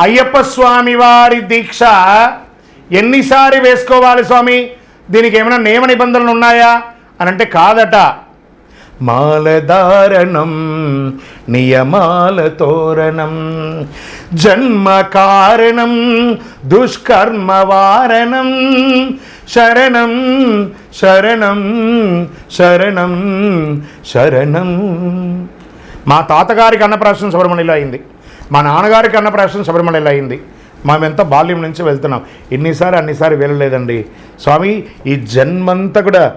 అయ్యప్ప స్వామి వారి దీక్ష ఎన్నిసారి వేసుకోవాలి స్వామి? దీనికి ఏమైనా నియమ నిబంధనలు ఉన్నాయా? అని అంటే కాదట. మాలధారణం నియమాల తోరణం జన్మ కారణం దుష్కర్మ వారణం శరణం శరణం శరణం శరణం. మా తాతగారికి అన్నప్రాశనం శబరిమలలో అయింది. మా నాన్నగారికి అన్నప్రాశనం శబరిమలలో అయింది. మేమెంత బాల్యం నుంచి వెళ్తున్నాం. ఎన్నిసార్లు అన్నిసార్లు వెళ్ళలేదండి. స్వామి ఈ జన్మంతా కూడా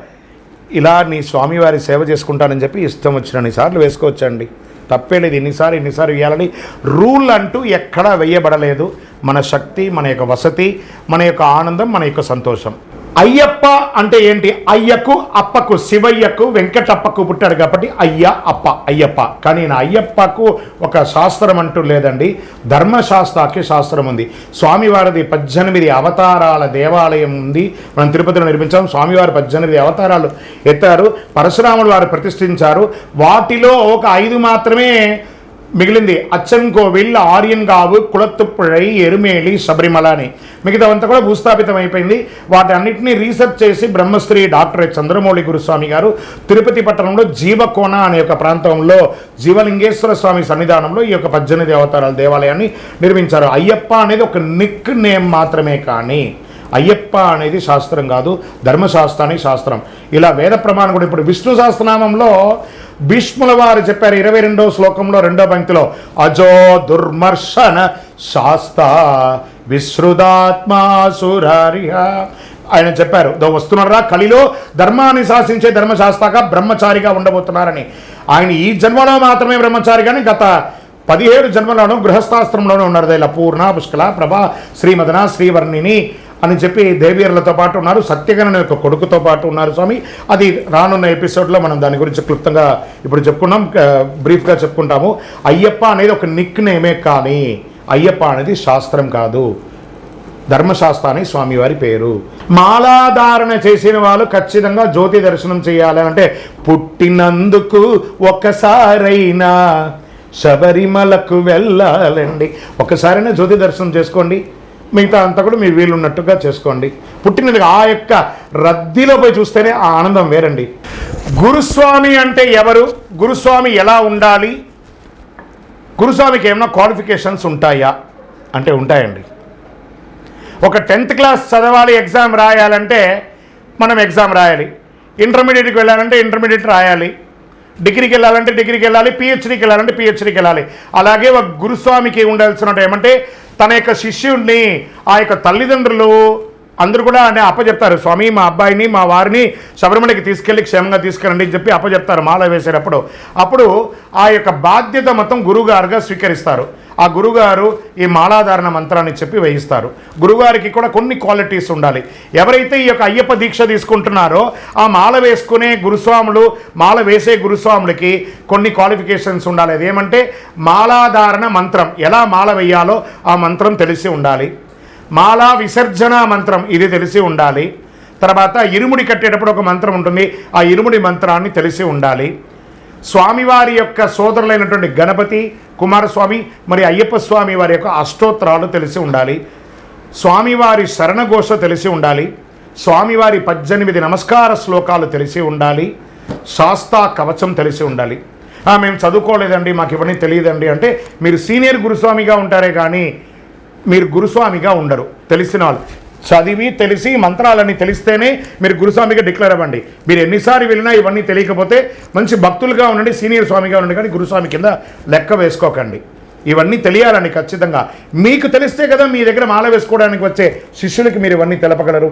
ఇలా నీ స్వామివారి సేవ చేసుకుంటానని చెప్పి ఇష్టం వచ్చిన సార్లు వేసుకోవచ్చండి. తప్పే లేదు. ఎన్నిసార్లు ఇన్నిసార్లు వేయాలని రూల్ అంటూ ఎక్కడా వేయబడలేదు. మన శక్తి మన యొక్క వసతి మన యొక్క ఆనందం మన యొక్క సంతోషం. అయ్యప్ప అంటే ఏంటి? అయ్యకు అప్పకు శివయ్యకు వెంకటప్పకు పుట్టాడు కాబట్టి అయ్య అప్ప అయ్యప్ప. కానీ నా అయ్యప్పకు ఒక శాస్త్రం అంటూ లేదండి. ధర్మశాస్త్రాకి శాస్త్రం ఉంది. స్వామివారిది పద్దెనిమిది అవతారాల దేవాలయం ఉంది. మనం తిరుపతిలో నిర్మించాం. స్వామివారి పద్దెనిమిది అవతారాలు ఎత్తారు. పరశురాములు వారు ప్రతిష్ఠించారు. వాటిలో ఒక ఐదు మాత్రమే మిగిలింది అచ్చన్కోవిల్ ఆర్యన్గావు కుళత్తుప్పుഴై ఎరుమేలి శబరిమల అని మిగతావంతా కూడా భూస్థాపితం అయిపోయింది వాటి అన్నింటినీ రీసెర్చ్ చేసి బ్రహ్మశ్రీ డాక్టర్ చంద్రమౌళి గురుస్వామి గారు తిరుపతి పట్టణంలో జీవకోణ అనే ఒక ప్రాంతంలో జీవలింగేశ్వర స్వామి సన్నిధానంలో ఈ యొక్క పద్దెనిమిది అవతారాల దేవాలయాన్ని నిర్మించారు. అయ్యప్ప అనేది ఒక నిక్ నేమ్ మాత్రమే కానీ అయ్యప్ప అనేది శాస్త్రం కాదు ధర్మశాస్త్రానికి శాస్త్రం. ఇలా వేద ప్రమాణం కూడా ఇప్పుడు విష్ణు సహస్రనామంలో భీష్ముల వారు చెప్పారు ఇరవై రెండో శ్లోకంలో రెండో పంక్తిలో అజో దుర్మర్శన శాస్త విశ్రుదాత్మాసురారిహ. ఆయన చెప్పారు దో వస్తున్నారా కలిలో? ధర్మాన్ని శాసించే ధర్మశాస్త్రగా బ్రహ్మచారిగా ఉండబోతున్నారని. ఆయన ఈ జన్మలో మాత్రమే బ్రహ్మచారి కానీ గత పదిహేడు జన్మలోనూ గృహస్థాస్త్రంలోనూ ఉన్నారు. ఇలా పూర్ణ పుష్కల ప్రభా శ్రీమదన శ్రీవర్ణిని అని చెప్పి దేవీయర్లతో పాటు ఉన్నారు. సత్యగణన యొక్క కొడుకుతో పాటు ఉన్నారు స్వామి. అది రానున్న ఎపిసోడ్లో మనం దాని గురించి క్లుప్తంగా ఇప్పుడు చెప్పుకున్నాం. బ్రీఫ్గా చెప్పుకుంటాము. అయ్యప్ప అనేది ఒక నిక్ నేమే కానీ అయ్యప్ప అనేది శాస్త్రం కాదు. ధర్మశాస్త్రాన్ని స్వామివారి పేరు. మాలాధారణ చేసిన వాళ్ళు ఖచ్చితంగా జ్యోతి దర్శనం చేయాలి అంటే పుట్టినందుకు ఒక్కసారైనా శబరిమలకు వెళ్ళాలండి. ఒక్కసారైనా జ్యోతి దర్శనం చేసుకోండి. మిగతా అంతా కూడా మీరు వీలున్నట్టుగా చేసుకోండి. పుట్టినందుకు ఆ యొక్క రద్దీలో పోయి చూస్తేనే ఆ ఆనందం వేరండి. గురుస్వామి అంటే ఎవరు? గురుస్వామి ఎలా ఉండాలి? గురుస్వామికి ఏమైనా క్వాలిఫికేషన్స్ ఉంటాయా? అంటే ఉంటాయండి. ఒక టెన్త్ క్లాస్ చదవాలి ఎగ్జామ్ రాయాలంటే మనం ఎగ్జామ్ రాయాలి. ఇంటర్మీడియట్కి వెళ్ళాలంటే ఇంటర్మీడియట్ రాయాలి. డిగ్రీకి వెళ్ళాలంటే డిగ్రీకి వెళ్ళాలి. పిహెచ్డీకి వెళ్ళాలంటే పిహెచ్డీకి వెళ్ళాలి. అలాగే ఒక గురుస్వామికి ఉండాల్సిన ఏమంటే తన యొక్క శిష్యుడిని ఆ యొక్క తల్లిదండ్రులు అందరూ కూడా అంటే అప్పచెప్తారు స్వామి మా అబ్బాయిని మా వారిని శబరిమలకి తీసుకెళ్ళి క్షేమంగా తీసుకెళ్ళండి అని చెప్పి అప్పచెప్తారు మాల వేసేటప్పుడు. అప్పుడు ఆ యొక్క బాధ్యత మొత్తం గురువుగారుగా స్వీకరిస్తారు. ఆ గురుగారు ఈ మాలాధారణ మంత్రాన్ని చెప్పి వేయిస్తారు. గురుగారికి కూడా కొన్ని క్వాలిటీస్ ఉండాలి. ఎవరైతే ఈ యొక్క అయ్యప్ప దీక్ష తీసుకుంటున్నారో ఆ మాల వేసుకునే గురుస్వాములు మాల వేసే గురుస్వాములకి కొన్ని క్వాలిఫికేషన్స్ ఉండాలి. అదేమంటే మాలాధారణ మంత్రం ఎలా మాల వేయాలో ఆ మంత్రం తెలిసి ఉండాలి. మాలా విసర్జన మంత్రం ఇది తెలిసి ఉండాలి. తర్వాత ఇరుముడి కట్టేటప్పుడు ఒక మంత్రం ఉంటుంది. ఆ ఇరుముడి మంత్రాన్ని తెలిసి ఉండాలి. స్వామివారి యొక్క సోదరులైనటువంటి గణపతి కుమారస్వామి మరి అయ్యప్ప స్వామి వారి యొక్క అష్టోత్తరాలు తెలిసి ఉండాలి. స్వామివారి శరణఘోష తెలిసి ఉండాలి. స్వామివారి పద్దెనిమిది నమస్కార శ్లోకాలు తెలిసి ఉండాలి. శాస్తా కవచం తెలిసి ఉండాలి. మేము చదువుకోలేదండి మాకు ఇవన్నీ తెలియదండి అంటే మీరు సీనియర్ గురుస్వామిగా ఉంటారే కానీ మీరు గురుస్వామిగా ఉండరు. తెలిసిన వాళ్ళు. చదివి తెలిసి మంత్రాలన్నీ తెలిస్తేనే మీరు గురుస్వామిగా డిక్లేర్ అవ్వండి. మీరు ఎన్నిసార్లు వెళ్ళినా ఇవన్నీ తెలియకపోతే మంచి భక్తులుగా ఉండండి సీనియర్ స్వామిగా ఉండండి కానీ గురుస్వామి కింద లెక్క వేసుకోకండి. ఇవన్నీ తెలియాలండి ఖచ్చితంగా. మీకు తెలిస్తే కదా మీ దగ్గర మాల వేసుకోవడానికి వచ్చే శిష్యులకి మీరు ఇవన్నీ తెలపగలరు.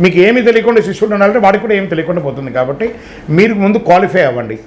మీకు ఏమి తెలియకుండా శిష్యుడు ఉండాలంటే వాడికి కూడా ఏమి తెలియకుండా పోతుంది కాబట్టి మీరు ముందు క్వాలిఫై అవ్వండి.